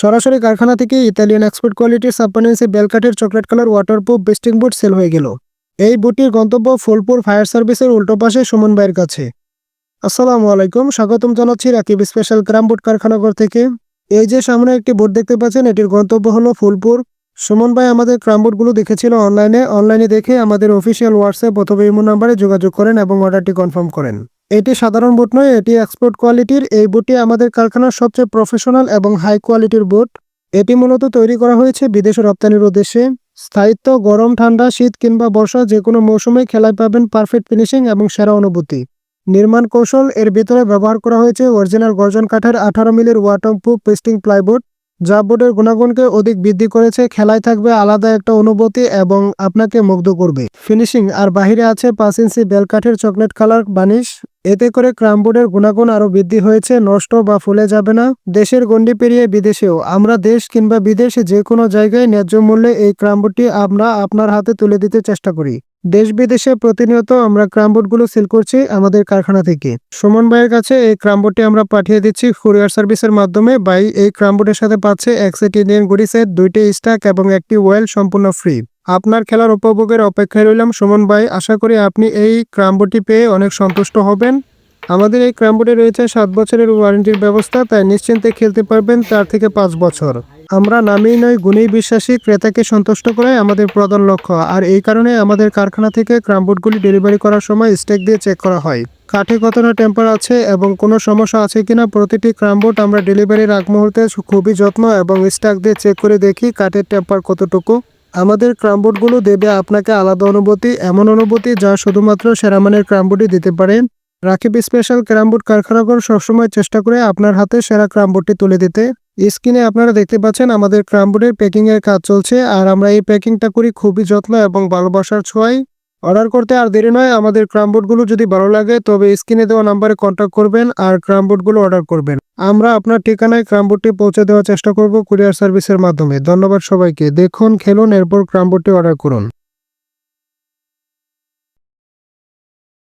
সরাসরি কারখানা থেকে ইতালিয়ান এক্সপোর্ট কোয়ালিটির সাপ্পানেন্সি বেলকাঠের চকলেট কালার ওয়াটারপ্রুফ বেস্টিং বুট সেল হয়ে গেল। এই বুটটির গন্তব্য ফুলপুর ফায়ার সার্ভিসের উল্টো পাশে সুমন ভাইয়ের কাছে। আসসালামু আলাইকুম, স্বাগতম জানাচ্ছি রাকিব স্পেশাল ক্রাম বুট কারখানাঘর থেকে। এই যে সামনে একটি বোট দেখতে পাচ্ছেন, এটির গন্তব্য হলো ফুলপুর। সুমন ভাই আমাদের ক্রাম বুটগুলো দেখেছিল অনলাইনে। অনলাইনে দেখে আমাদের অফিসিয়াল হোয়াটসঅ্যাপ অথবা ইমো নাম্বারে যোগাযোগ করেন এবং অর্ডারটি কনফার্ম করেন। এটি সাধারণ বুট নয়, এটি এক্সপোর্ট কোয়ালিটির এই বুটটি আমাদের কারখানার সবচেয়ে প্রফেশনাল এবং হাই কোয়ালিটির বুট। এটি মূলত তৈরি করা হয়েছে বিদেশে রপ্তানির উদ্দেশ্যে। স্থায়িত্ব, গরম, ঠান্ডা, শীত কিংবা বর্ষা যে কোনো মৌসুমে খেলায় পাবেন পারফেক্ট ফিনিশিং এবং সেরা অনুভূতি। নির্মাণ কৌশল, এর ভিতরে ব্যবহার করা হয়েছে অরিজিনাল গর্জন কাঠের আঠারো মিলির ওয়াটারপ্রুফ পেস্টিং প্লাইবোর্ড যা বোর্ডের গুণাগুণকে অধিক বৃদ্ধি করেছে, খেলায় থাকবে আলাদা একটা অনুভূতি এবং আপনাকে মুগ্ধ করবে। ফিনিশিং আর বাহিরে আছে পাঁচ ইঞ্চি বেল কাঠের চকলেট কালার বানিশ। এতে করে ক্রামবোর্ডের গুণাগুণ আরও বৃদ্ধি হয়েছে, নষ্ট বা ফুলে যাবে না। দেশের গণ্ডি পেরিয়ে বিদেশেও, আমরা দেশ কিংবা বিদেশে যে কোনো জায়গায় ন্যায্য মূল্যে এই ক্রামবোর্ডটি আমরা আপনার হাতে তুলে দিতে চেষ্টা করি। দেশ বিদেশে প্রতিনিয়ত আমরা ক্রামবোর্ডগুলো সেল করছি আমাদের কারখানা থেকে। সুমন ভাইয়ের কাছে এই ক্রামবোর্ডটি আমরা পাঠিয়ে দিচ্ছি কুরিয়ার সার্ভিসের মাধ্যমে। বাই এই ক্রামবোর্ডের সাথে পাচ্ছে এক সেট ইন্ডিয়ান গুডি সেট, দুইটি স্টাক এবং একটি ওয়েল সম্পূর্ণ ফ্রি। আপনার খেলার উপভোগের অপেক্ষায় রইলাম। সুমন ভাই, আশা করি আপনি এই ক্রামবোর্ডটি পেয়ে অনেক সন্তুষ্ট হবেন। আমাদের এই ক্রামবোর্ডে রয়েছে সাত বছরের ওয়ারেন্টির ব্যবস্থা, তাই নিশ্চিন্তে খেলতে পারবেন চার থেকে পাঁচ বছর। আমরা নামেই নয়, গুণেই বিশ্বাসী ক্রেতাকে সন্তুষ্ট করাই আমাদের প্রধান লক্ষ্য। আর এই কারণে আমাদের কারখানা থেকে ক্রামবোর্ডগুলি ডেলিভারি করার সময় স্টেক দিয়ে চেক করা হয়। কাঠে কতটা টেম্পার আছে এবং কোনো সমস্যা আছে কিনা প্রতিটি ক্রামবোর্ড আমরা ডেলিভারির আগ মুহূর্তে খুবই যত্ন এবং স্টাক দিয়ে চেক করে দেখি কাঠের টেম্পার কতটুকু। আমাদের ক্রামবোর্ডগুলো দেবে আপনাকে আলাদা অনুভূতি, এমন অনুভূতি যা শুধুমাত্র সেরামানের ক্রামবোর্ডই দিতে পারে। রাকিব স্পেশাল ক্রামবোর্ড কারখানাগর সবসময় চেষ্টা করে আপনার হাতে সেরা ক্রামবোর্ডটি তুলে দিতে। স্ক্রিনে আপনারা দেখতে পাচ্ছেন আমাদের ক্রামবোর্ডের প্যাকিং এর কাজ চলছে আর আমরা এই প্যাকিংটা করি খুবই যত্ন এবং ভালোবাসার ছোঁয়ায়। অর্ডার করতে আর দেরি নয়, আমাদের ক্রামবোর্ডগুলো যদি ভালো লাগে তবে স্ক্রিনে দেওয়া নাম্বারে কন্ট্যাক্ট করবেন আর ক্রামবোর্ডগুলো অর্ডার করবেন। আমরা আপনার ঠিকানায় ক্রামবোর্ডটি পৌঁছে দেওয়ার চেষ্টা করব কুরিয়ার সার্ভিসের মাধ্যমে। ধন্যবাদ সবাইকে। দেখুন, খেলুন, এরপর ক্রামবোর্ডটি অর্ডার করুন।